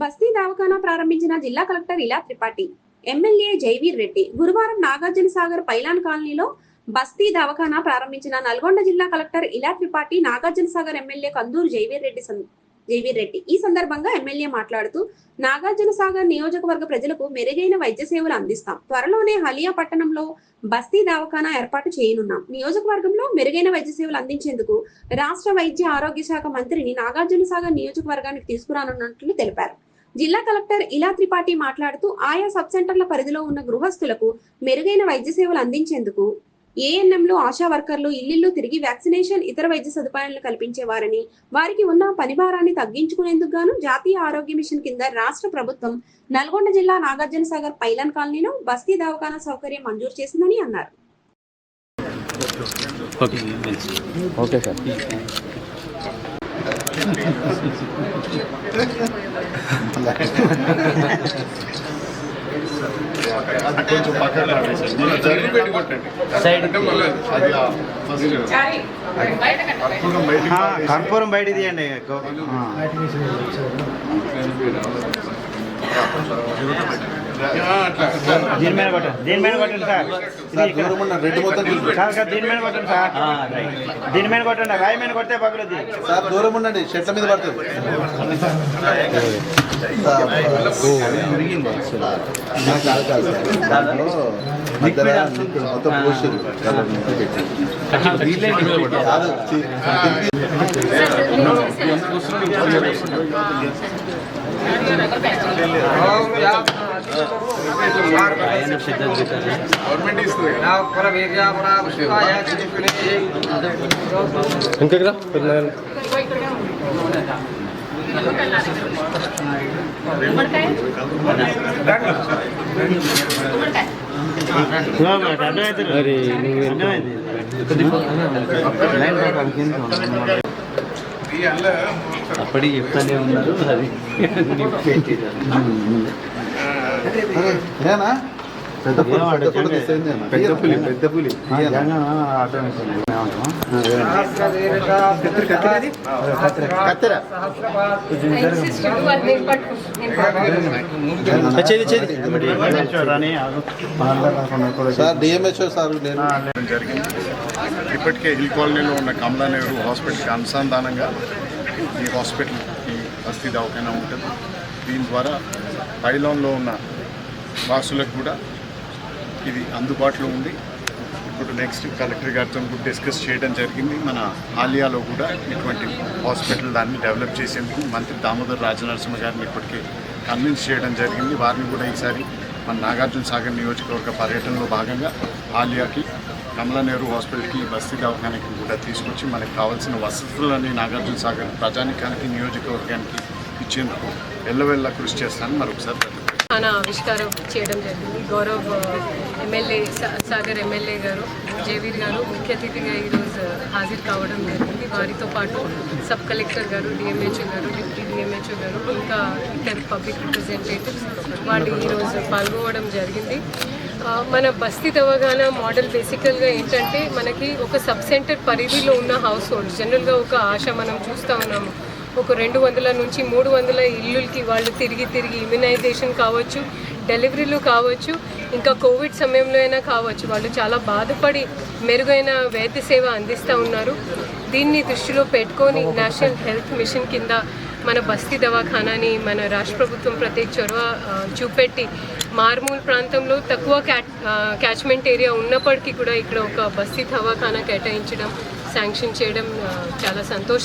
బస్తీ దవాఖానా ప్రారంభించిన జిల్లా కలెక్టర్ ఇలా త్రిపాఠి. ఎమ్మెల్యే జైవీర్ రెడ్డి గురువారం నాగార్జున సాగర్ పైలాన్ కాలనీలో బస్తీ దవాఖానా ప్రారంభించిన నల్గొండ జిల్లా కలెక్టర్ ఇలా త్రిపాఠి నాగార్జున సాగర్ ఎమ్మెల్యే కందూరు జైవీర్ రెడ్డి సం- జైవీర్ రెడ్డి. ఈ సందర్భంగా ఎమ్మెల్యే మాట్లాడుతూ నాగార్జున సాగర్ నియోజకవర్గ ప్రజలకు మెరుగైన వైద్య సేవలు అందిస్తాం. త్వరలోనే హలియా పట్టణంలో బస్తీ దవాఖానా ఏర్పాటు చేయనున్నాం. నియోజకవర్గంలో మెరుగైన వైద్య సేవలు అందించేందుకు రాష్ట్ర వైద్య ఆరోగ్య శాఖ మంత్రిని నాగార్జున సాగర్ నియోజకవర్గానికి తీసుకురానున్నట్లు తెలిపారు. జిల్లా కలెక్టర్ ఇలా త్రిపాఠి మాట్లాడుతూ ఆయా సబ్ సెంటర్ల పరిధిలో ఉన్న గృహస్థులకు మెరుగైన వైద్య సేవలు అందించేందుకు ఏఎన్ఎంలు ఆశా వర్కర్లు ఇల్లిల్లు తిరిగి వ్యాక్సినేషన్ ఇతర వైద్య సదుపాయాలను కల్పించేవారని వారికి ఉన్న పని భారాన్ని తగ్గించుకునేందుకు గాను జాతీయ ఆరోగ్య మిషన్ కింద రాష్ట్ర ప్రభుత్వం నల్గొండ జిల్లా నాగార్జున సాగర్ పైలన్ కాలనీలో బస్తీ దవాఖానా సౌకర్యం మంజూరు చేసిందని అన్నారు. Okay sir. కొంచెం పక్కన. కర్పూరం బయట తీయండి దీని మీద కొట్టండి దీని మీద కొట్టండి సార్ మొత్తం దీని మీద కొట్టండి సార్ దీని మీద కొట్టండి రాయి మీద కొడితే పగులుద్ది సార్ దూరం ఉండండి చెట్ల మీద పడుతుంది మొత్తం కాదు చి- గవర్నమెంట్ ఇస్తుంది కదా. ఈ అల్ల అప్పటికి చెప్తానే ఉన్నారు అది ఏనా? పెద్ద పులి, పెద్ద పులి. ఇప్పటికే హిల్ కాలనీలో ఉన్న కమలా నెహ్రూ హాస్పిటల్కి అనుసంధానంగా ఈ హాస్పిటల్ ఈ బస్తీ దవాఖానా ఉంటుంది. దీని ద్వారా పైలాన్లో ఉన్న వాసులకు కూడా ఇది అందుబాటులో ఉంది. ఇప్పుడు నెక్స్ట్ కలెక్టర్ గారితో కూడా డిస్కస్ చేయడం జరిగింది. మన ఆలియాలో కూడా ఇటువంటి హాస్పిటల్ దాన్ని డెవలప్ చేసేందుకు మంత్రి దామోదర్ రాజనరసింహ గారిని ఇప్పటికే కన్విన్స్ చేయడం జరిగింది. వారిని కూడా ఈసారి మన నాగార్జున సాగర్ నియోజకవర్గ పర్యటనలో భాగంగా ఆలియాకి కమలా నెహ్రూ హాస్పిటల్కి బస్తీ దవాఖానకి కూడా తీసుకొచ్చి మనకు కావాల్సిన వసతులని నాగార్జున సాగర్ ప్రజానికానికి నియోజకవర్గానికి ఇచ్చేందుకు ఎల్లవెల్లా కృషి చేస్తానని మరొకసారి చాలా ఆవిష్కారం చేయడం జరిగింది. గౌరవ్ ఎమ్మెల్యే సాగర్ ఎమ్మెల్యే గారు జేవీర్ గారు ముఖ్య అతిథిగా ఈరోజు హాజరు కావడం జరిగింది. వారితో పాటు సబ్ కలెక్టర్ గారు డిఎంహెచ్ఓ గారు డిప్యూటీ డిఎంహెచ్ఓ గారు ఇంకా ఇతర పబ్లిక్ రిప్రజెంటేటివ్స్ వాళ్ళు ఈరోజు పాల్గొనడం జరిగింది. మన బస్తీ దవాఖానా మోడల్ బేసికల్గా ఏంటంటే మనకి ఒక సబ్ సెంటర్ పరిధిలో ఉన్న హౌస్ హోల్డ్ జనరల్గా ఒక ఆశ మనం చూస్తూ ఉన్నాము. ఒక రెండు వందల నుంచి మూడు వందల ఇల్లులకి వాళ్ళు తిరిగి తిరిగి ఇమ్యునైజేషన్ కావచ్చు డెలివరీలు కావచ్చు ఇంకా కోవిడ్ సమయంలో అయినా కావచ్చు. వాళ్ళు చాలా బాధపడి మెరుగైన వైద్య సేవ అందిస్తూ ఉన్నారు. దీన్ని దృష్టిలో పెట్టుకొని నేషనల్ హెల్త్ మిషన్ కింద మన బస్తీ దవాఖానాని మన రాష్ట్ర ప్రభుత్వం ప్రత్యేక చొరవ చూపెట్టి మారుమూల ప్రాంతంలో తక్కువ క్యాచ్మెంట్ ఏరియా ఉన్నప్పటికీ కూడా ఇక్కడ ఒక బస్తీ దవాఖానా కేటాయించడం శాంక్షన్ చేయడం చాలా సంతోష